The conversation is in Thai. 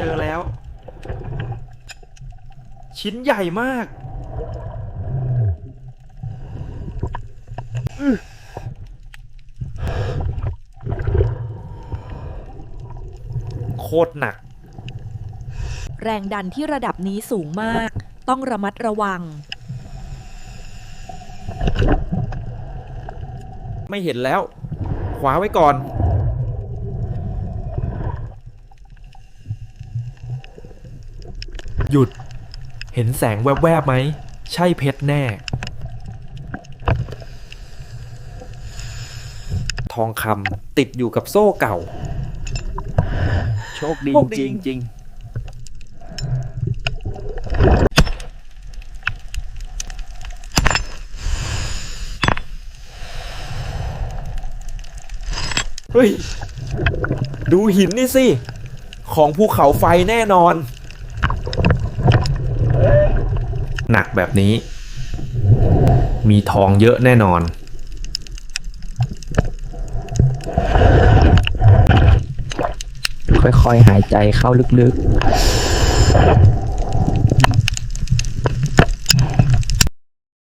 เจอแล้ว ชิ้นใหญ่มากโคตรหนัก แรงดันที่ระดับนี้สูงมาก ต้องระมัดระวัง ไม่เห็นแล้วขวาไว้ก่อน หยุด เห็นแสงแวบๆไหม ใช่เพชรแน่ ทองคำติดอยู่กับโซ่เก่า โชคดีโชคดี จริงจริงเฮ้ย ดูหินนี่สิ ของภูเขาไฟแน่นอน หนักแบบนี้ มีทองเยอะแน่นอน ค่อยๆ หายใจเข้าลึกๆ